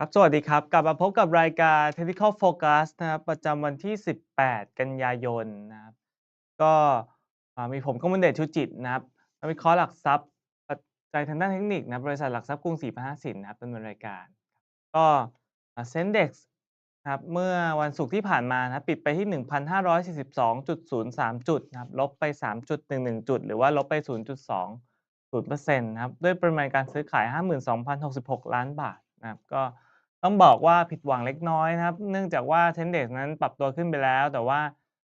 ครับ สวัสดีครับ กลับมาพบกับรายการ Technical Focus นะครับ ประจำวันที่ 18 กันยายนนะครับ ก็มีผมกมลเดชชูจิตนะครับนักวิเคราะห์หลักทรัพย์ปัจจัยทางด้านเทคนิคนะ บริษัทหลักทรัพย์กรุงศรีพัฒนสินนะครับดำเนินรายการ ก็อ่า Sendex นะครับ เมื่อวันศุกร์ที่ผ่านมานะปิดไปที่ 1,542.03 จุดนะครับ ลบไป 3.11 จุด หรือว่าลบไป 0.20%นะครับ ด้วยปริมาณการซื้อขาย 52,066 ล้านบาทนะครับ ก็ ต้องบอกว่าผิดหวังเล็กน้อยนะครับ เนื่องจากว่า Sendex นั้นปรับตัวขึ้นไปแล้ว แต่ว่า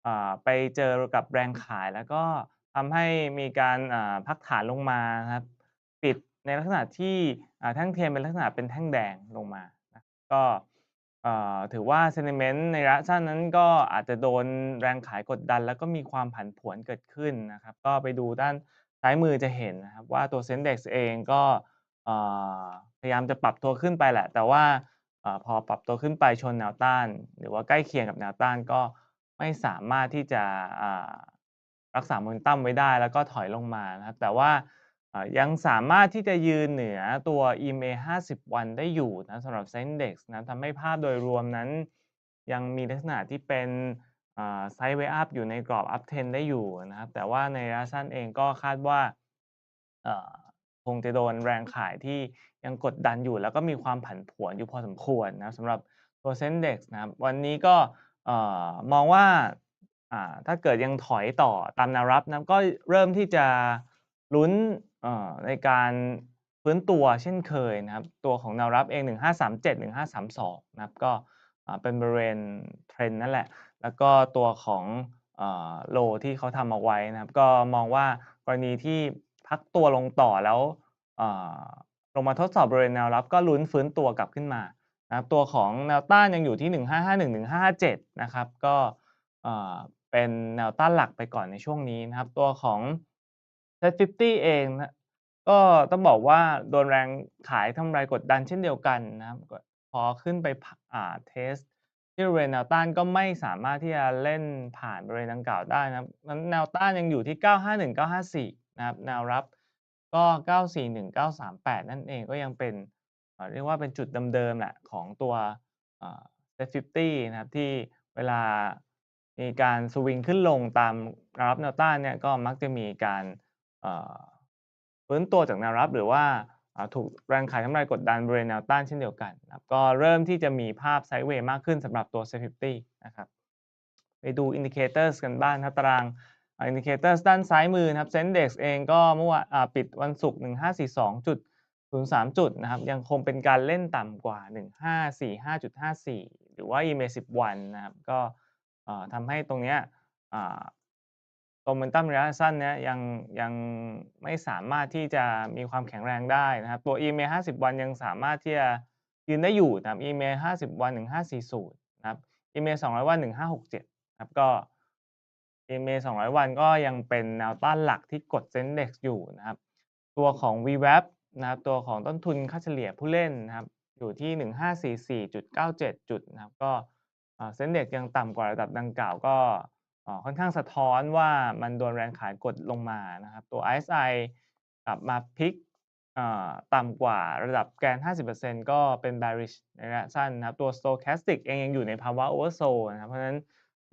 อ่าไปเจอกับแรงขาย แล้วก็ทำให้มีการอ่าพักฐานลงมานะครับ ปิดในลักษณะที่อ่าแท่งเทียนเป็นลักษณะเป็นแท่งแดงลงมานะก็เอ่อถือว่า sentiment ในระยะสั้นนั้นก็อาจจะโดนแรงขายกดดัน แล้วก็มีความผันผวนเกิดขึ้นนะครับ ก็ไปดูด้านซ้ายมือจะเห็นนะครับว่าตัว Sendex เองก็เอ่อ พยายามจะปรับตัวขึ้นไปแหละ แต่ว่าอพอปรับตัวขึ้นไปชนแนวต้าน หรือว่าใกล้เคียงกับแนวต้านก็ไม่สามารถที่จะรักษา Momentum ไว้ได้ แล้วก็ถอยลงมานะครับ แต่ว่ายังสามารถที่จะยืนเหนือตัว EMA 50 วันได้อยู่นะสำหรับ Sendex นะทำให้ภาพโดยรวมนั้น ยังมีลักษณะที่เป็นอ่า Sideway up อยู่ในกรอบ Uptrend ได้อยู่นะครับ แต่ว่าในระยะสั้นเองก็คาดว่า คงจะโดนแรงขายที่ยังกดดันอยู่ แล้วก็มีความผันผวนอยู่พอสมควรนะสำหรับตัว Sendex นะครับวันนี้ก็มองว่าถ้าเกิดยังถอยต่อตามแนวรับนะก็เริ่มที่จะลุ้นในการฟื้นตัวเช่นเคยนะครับ ตัวของแนวรับเอง 1537 1532 นะครับ ก็เป็นบริเวณเทรนด์นั่นแหละ แล้วก็ตัวของเอ่ที่เขาทำเอาไว้นะครับ ก็มองว่ากรณีที่ พักตัวลงต่อแล้วลงมาทดสอบบริเวณแนวรับก็ลุ้นฟื้นตัวกลับขึ้นมานะครับตัวของแนวต้านยังอยู่ที่ 1551 1557 นะครับ ก็เป็นแนวต้านหลักไปก่อนในช่วงนี้นะครับ ตัวของ Set50 เองนะก็ต้องบอกว่าโดนแรงขายทำลายกดดันเช่นเดียวกันนะครับ พอขึ้นไปอ่าเทสต์ที่บริเวณแนวต้านก็ไม่สามารถที่จะเล่นผ่านบริเวณดังกล่าวได้นะครับงั้นแนวต้านยังอยู่ที่ 951 954 นะครับแนวรับก็ 941 938 นั่นเองก็ยังเป็นเรียกว่าเป็นจุดเดิมๆแหละของตัวอ่า Set50 นะครับที่เวลามีการสวิงขึ้นลงตามแนวรับแนวต้านเนี่ยก็มักจะมีการฟื้นตัวจากแนวรับหรือว่าถูกแรงขายทำลายกดดันบริเวณแนวต้านเช่นเดียวกันนะครับก็เริ่มที่จะมีภาพ Sideway มากขึ้นสำหรับตัว Set50 นะครับไปดู Indicators กันบ้างนะครับตาราง อ่า Indicators ด้านซ้ายมือนะครับ Sendex เองก็เมื่อวานปิดวันศุกร์1542.03 จุดนะครับ ยังคงเป็นการเล่นต่ำกว่า 1545.54 หรือว่า EMA 10 วันนะครับ ก็ทำให้ตรงเนี้ยอ่า Momentum ระยะสั้นเนี้ยยังยังไม่สามารถที่จะมีความแข็งแรงได้นะครับ ตัว EMA 50 วันยังสามารถที่จะยืนได้อยู่นะครับ EMA 50 วัน 1540 นะครับ EMA 200 วัน 1567 นะครับก็ EMA 200 วันก็ยังเป็นแนวต้านหลักที่กด Sendex อยู่นะครับ ตัวของ VWAP นะครับ ตัวของต้นทุนค่าเฉลี่ยผู้เล่นนะครับ อยู่ที่ 1544.97 จุดนะครับ ก็อ่า Sendex ยังต่ำกว่าระดับดังกล่าวก็ค่อนข้างสะท้อนว่ามันโดนแรงขายกดลงมานะครับ ตัว RSI กลับมาพลิกต่ำกว่าระดับแกน 50%ก็เป็น bearish ในระยะสั้นนะครับ ตัว Stochastic เองยังอยู่ในภาวะ Oversold นะครับ เพราะฉะนั้น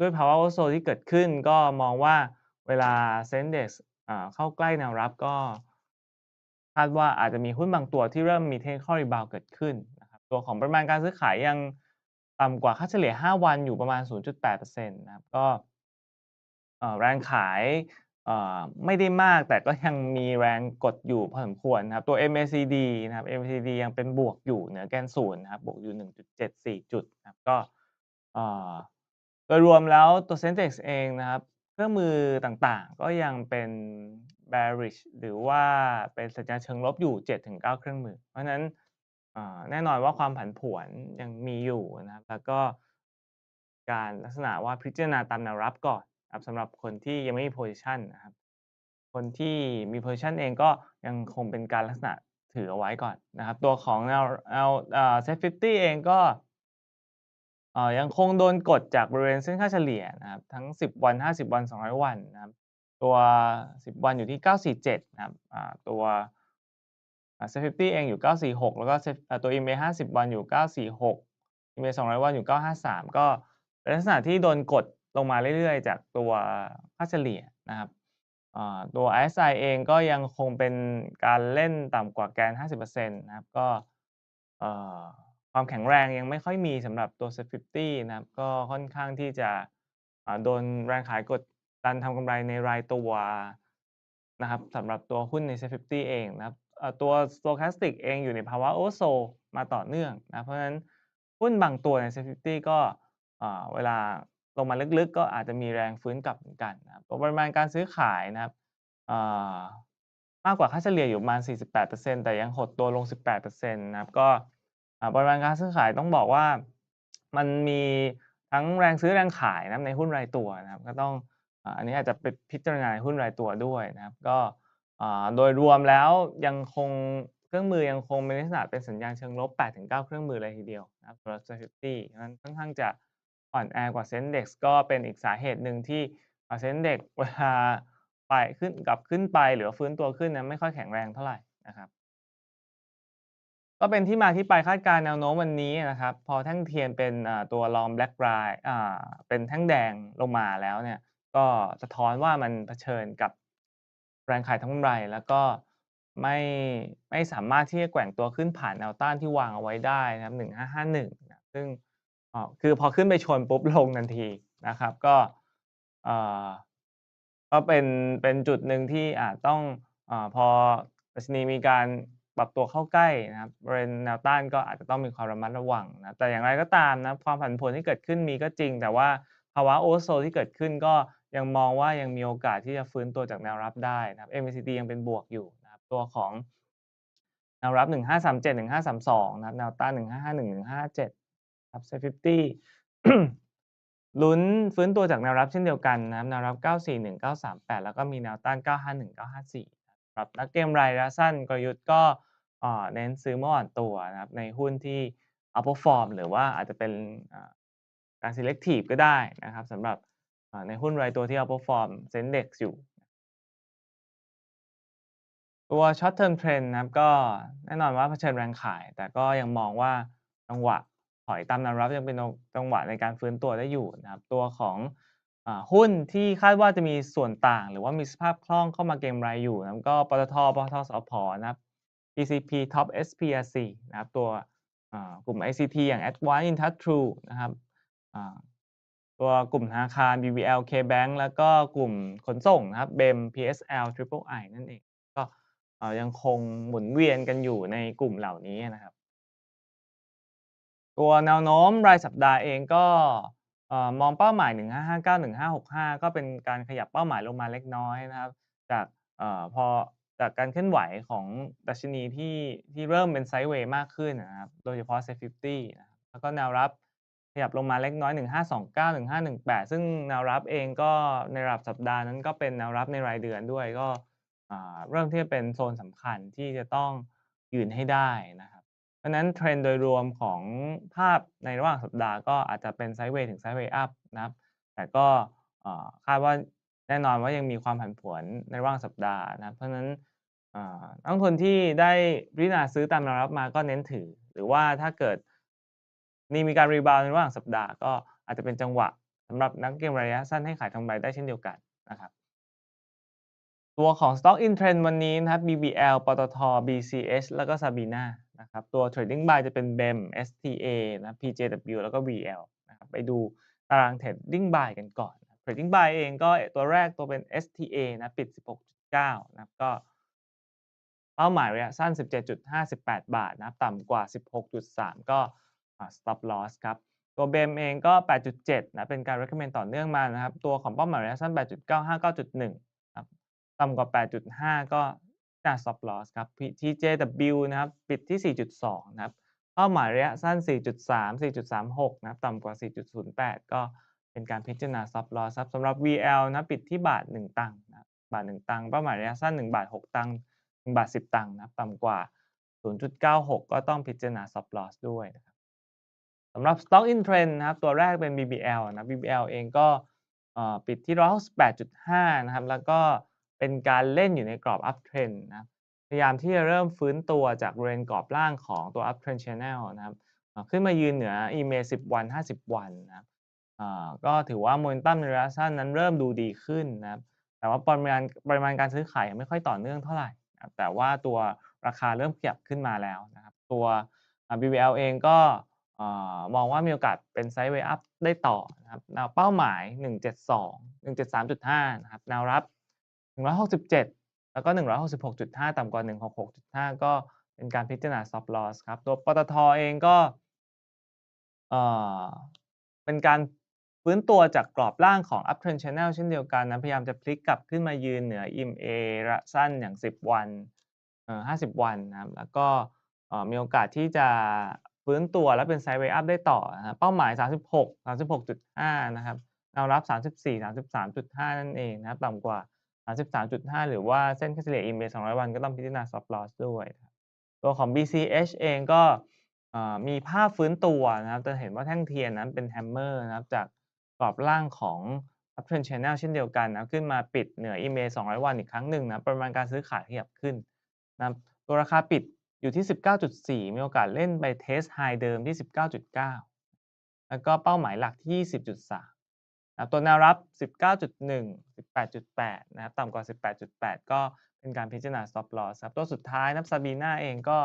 ด้วยภาวะ Oversold ที่เกิดขึ้นก็มองว่าเวลา Sendex อ่าเข้าใกล้แนวรับก็คาดว่าอาจจะมีหุ้นบางตัวที่เริ่มมี Technical Rebound เกิดขึ้นนะครับตัวของปริมาณการซื้อขายยังต่ำกว่าค่าเฉลี่ย 5 วันอยู่ประมาณ 0.8%นะครับก็แรงขายไม่ได้มากแต่ก็ยังมีแรงกดอยู่พอสมควรนะครับตัว MACD นะครับ MACD ยังเป็นบวกอยู่เหนือแกนศูนย์นะครับบวกอยู่ 1.74 จุดนะครับก็ โดยรวมแล้วตัว Sendex เองนะครับ เครื่องมือต่างๆ ก็ยังเป็น bearish หรือว่าเป็นสัญญาณเชิงลบอยู่ 7-9 เครื่องมือ เพราะฉะนั้นแน่นอนว่าความผันผวนยังมีอยู่นะครับ แล้วก็การลักษณะว่าพิจารณาตามแนวรับก่อนครับสำหรับคนที่ยังไม่มี position นะครับ คนที่มี position เองก็ยังคงเป็นการลักษณะถือเอาไว้ก่อนนะครับ ตัวของแนวแนวอ่า Set50 เองก็ ยังคงโดนกดจากบริเวณเส้นค่าเฉลี่ยนะครับทั้ง 10 วัน 50 วัน 200 วันนะครับตัว 10 วันอยู่ที่ 947 นะครับตัวอ่า Set 50เองอยู่ 946 แล้วก็ Set อ่าตัว EMA 50 วันอยู่ 946 EMA 200 วันอยู่ 953 ก็เป็นลักษณะที่โดนกดลงมาเรื่อยๆ จากตัวค่าเฉลี่ยนะครับตัว RSI เองก็ยังคงเป็นการเล่นต่ำกว่าแกน 50%นะครับก็ ความแข็งแรงยังไม่ค่อยมีสำหรับตัว Set 50 นะครับ ก็ค่อนข้างที่จะโดนแรงขายกดดันทำกำไรในรายตัวนะครับสำหรับตัวหุ้นใน Set 50 เองนะครับตัว Stochastic เองอยู่ในภาวะ Oversold มาต่อเนื่องนะ เพราะฉะนั้นหุ้นบางตัวใน Set 50 ก็เวลาลงมาลึกๆ ก็อาจจะมีแรงฟื้นกลับเหมือนกันนะครับปริมาณการซื้อขายนะครับมากกว่าค่าเฉลี่ยอยู่ประมาณ 48%แต่ยังหดตัวลง 18%นะครับก็ ปริมาณการซื้อขายต้องบอกว่ามันมีทั้งแรงซื้อแรงขายนะในหุ้นรายตัวนะครับ ก็ต้องอันนี้อาจจะไปพิจารณาในหุ้นรายตัวด้วยนะครับ ก็โดยรวมแล้วยังคงเครื่องมือยังคงเป็นลักษณะเป็นสัญญาณเชิงลบ 8-9 เครื่องมือเลยทีเดียวนะครับสำหรับ Set 50ฉะนั้นค่อนข้างจะอ่อนแอกว่า Sendex ก็เป็นอีกสาเหตุหนึ่งที่อ่า Sendex เวลาไปขึ้นกลับขึ้นไปหรือฟื้นตัวขึ้นนั้นไม่ค่อยแข็งแรงเท่าไหร่นะครับ ก็เป็นที่มาที่ไปคาดการณ์แนวโน้มวันนี้นะครับ พอแท่งเทียนเป็นตัว Long Black Line อ่าเป็นแท่งแดงลงมาแล้วเนี่ย ก็สะท้อนว่ามันเผชิญกับแรงขายทำกำไร แล้วก็ไม่ไม่สามารถที่จะแกว่งตัวขึ้นผ่านแนวต้านที่วางเอาไว้ได้นะครับ1551นะซึ่งอ่าคือพอขึ้นไปชนปุ๊บลงทันทีนะครับ ก็เอ่อก็เป็นเป็นจุดหนึ่งที่อาจต้องอ่าพอดัชนีมีการ ปรับตัวเข้าใกล้นะครับบริเวณแนวต้านก็อาจจะต้องมีความระมัดระวังนะแต่อย่างไรก็ตามนะความผันผวนที่เกิดขึ้นมีก็จริง แต่ว่าภาวะ Oversold ที่เกิดขึ้นก็ยังมองว่ายังมีโอกาสที่จะฟื้นตัวจากแนวรับได้นะครับ MACD ยังเป็นบวกอยู่นะครับตัวของแนวรับ 1537 1532นะครับแนวต้าน1551 157ครับ S50 ลุ้นฟื้นตัวจากแนวรับเช่นเดียวกันนะครับแนวรับ 941 938 แล้วก็มีแนวต้าน 951 954ครับนักเก็งกำไระยะสั้นกลยุทธ์ก็ เน้นซื้อเมื่ออ่อนตัวนะครับในหุ้นที่ Outperform หรือว่าอาจจะเป็นการ Selective ก็ได้นะครับสำหรับในหุ้นรายตัวที่ Outperform Sendex อยู่ ตัว Short Term Trend นะครับก็แน่นอนว่าเผชิญแรงขาย แต่ก็ยังมองว่าจังหวะถอยตามแนวรับยังเป็นจังหวะในการฟื้นตัวได้อยู่นะครับตัวของอหุ้นที่คาดว่าจะมีส่วนต่าง หรือว่ามีสภาพคล่องเข้ามาเก็งกำไรอยู่นะครับก็ปตทปตทสผนะครับ PCP Top SPRC นะครับตัวกลุ่ม ICT อย่าง Advance Intouch True นะครับตัวกลุ่มธนาคาร BBL KBank แล้วก็กลุ่มขนส่งนะครับ BEM PSL Triple I นั่นเอง ก็ยังคงหมุนเวียนกันอยู่ในกลุ่มเหล่านี้นะครับ ตัวแนวโน้มรายสัปดาห์เองก็มองเป้าหมาย 1559 1565 ก็เป็นการขยับเป้าหมายลงมาเล็กน้อยนะครับ จากออพอ จากการเคลื่อนไหวของดัชนีที่ที่เริ่มเป็นไซด์เวย์มากขึ้นนะครับ โดยเฉพาะ Set 50นะครับแล้วก็แนวรับขยับลงมาเล็กน้อย 1529 1518 ซึ่งแนวรับเองก็ในระดับสัปดาห์นั้นก็เป็นแนวรับในรายเดือนด้วยก็เริ่มที่จะเป็นโซนสำคัญที่จะต้องยืนให้ได้นะครับ เพราะนั้น Trend โดยรวมของภาพในระหว่างสัปดาห์ก็อาจจะเป็นไซด์เวย์ถึงไซด์เวย์อัปนะครับ แต่ก็คาดว่าแน่นอนว่ายังมีความผันผวนในระหว่างสัปดาห์นะครับเพราะฉะนั้น นักลงทุนที่ได้พิจารณาซื้อตามแนวรับมาก็เน้นถือ หรือว่าถ้าเกิดมีมีการรีบาวในระหว่างสัปดาห์ก็อาจจะเป็นจังหวะสำหรับนักเก็งระยะสั้นให้ขายทำไรได้เช่นเดียวกันนะครับ ตัวของ Stock in Trend วันนี้นะครับ BBL ปตท BCH แล้วก็ Sabina นะครับ ตัว Trading Buy จะเป็น BEM STA นะ PJW แล้วก็ VL นะครับไปดูตาราง Trading Buy กันก่อน Trading Buy เองก็ตัวแรกตัวเป็น STA นะปิด 16.9 นะครับก็ เป้าหมายระยะสั้น 17.58 บาทนะครับต่ำกว่า 16.3 ก็ Stop Loss ครับตัว BEM เองก็ 8.7 นะเป็นการ recommend ต่อเนื่องมานะครับตัวของเป้าหมายระยะสั้น 8.95 9.1ครับต่ำกว่า 8.5 ก็น่า Stop Loss ครับ TJW นะครับปิดที่ 4.2 นะครับเป้าหมายระยะสั้น 4.3 4.36 นะครับต่ำกว่า 4.08 ก็เป็นการพิจารณา Stop Loss ครับสำหรับ VL นะปิดที่บาท 1 ตังค์นะบาท 1 ตังค์เป้าหมายระยะสั้น 1 บาท 6 ตังค์ บาท10ตังค์นะต่ำกว่า 0.96 ก็ต้องพิจารณา Stop Loss ด้วยนะครับสำหรับ Stock in Trend นะครับ ตัวแรกเป็น BBL นะ BBL เองก็เอ่อปิดที่ 168.5 นะครับ แล้วก็เป็นการเล่นอยู่ในกรอบ Up Trend นะพยายามที่จะเริ่มฟื้นตัวจากบริเวณกรอบล่างของตัว Uptrend Channel นะครับขึ้นมายืนเหนือ EMA 10 วัน 50 วันนะครับก็ถือว่า Momentum ในระยะสั้นนั้นเริ่มดูดีขึ้นนะครับแต่ว่าปริมาณปริมาณการซื้อขายยังไม่ค่อยต่อเนื่องเท่าไรนะครับ แต่ว่าตัวราคาเริ่มขยับขึ้นมาแล้วนะครับตัวอ่า BVL เองก็อมองว่ามีโอกาสเป็น Sideway Up ได้ต่อนะครับแนวเป้าหมาย 172 173.5นะครับแนวรับ 167 แล้วก็ 166.5 ต่ำกว่า 166.5 ก็เป็นการพิจารณา Stop Loss ครับ ตัวปตท.เองก็เอ่อเป็นการ ฟื้นตัวจากกรอบล่างของ Uptrend Channel เช่นเดียวกันนะพยายามจะพลิกกลับขึ้นมายืนเหนือ EMA ระสั้นอย่าง 10 วันเอ่อ50 วันนะครับแล้วก็มีโอกาสที่จะฟื้นตัวและเป็น Sideway Up ได้ต่อนะครับเป้าหมาย 36 36.5 นะครับแนวรับ 34 33.5 นั่นเองนะครับต่ำกว่า 33.5 หรือว่าเส้นค่าเฉลี่ย EMA 200 วันก็ต้องพิจารณา Stop Loss ด้วย ตัวของ BCH เองก็มีภาพฟื้นตัวนะครับจะเห็นว่าแท่งเทียนนั้นเป็น Hammer นะครับจาก กรอบล่างของ Uptrend Channel เช่นเดียวกันนะขึ้นมาปิดเหนือ EMA 200 วันอีกครั้งหนึ่งนะปริมาณการซื้อขายขยับขึ้นนะตัวราคาปิดอยู่ที่ 19.4 มีโอกาสเล่นไปเทสต์ High เดิมที่ 19.9 แล้วก็เป้าหมายหลักที่ 20.3นะตัวแนวรับ 19.1 18.8 นะครับต่ำกว่า 18.8 ก็เป็นการพิจารณา Stop Loss ครับตัวสุดท้ายนะครับ Sabina เองก็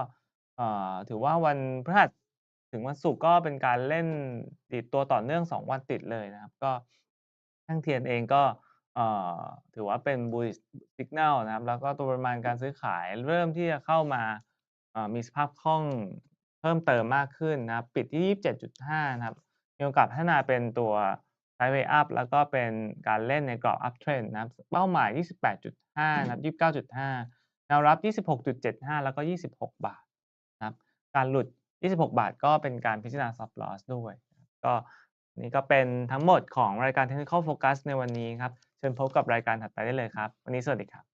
ถือว่าวันพฤหัส ถึงวันศุกร์ก็เป็นการเล่นดีดตัวต่อเนื่อง2วันติดเลยนะครับ ก็แท่งเทียนเองก็ถือว่าเป็น Bullish Signal นะครับ แล้วก็ตัวปริมาณการซื้อขายเริ่มที่จะเข้ามาอ่ามีสภาพคล่องเพิ่มเติมมากขึ้นนะครับ ปิดที่ 27.5 นะครับมีโอกาสพัฒนาเป็นตัว Sideway Up แล้วก็เป็นการเล่นในกรอบ Uptrend นะครับ เป้าหมาย 28.5 นะครับ 29.5 แนวรับ 26.75 แล้วก็ 26 บาทนะครับ การหลุด 26 บาทก็เป็นการพิจารณา Stop Loss ด้วย ก็นี่ก็เป็นทั้งหมดของรายการ Technical Focus ในวันนี้ครับ เชิญพบกับรายการถัดไปได้เลยครับ วันนี้สวัสดีครับ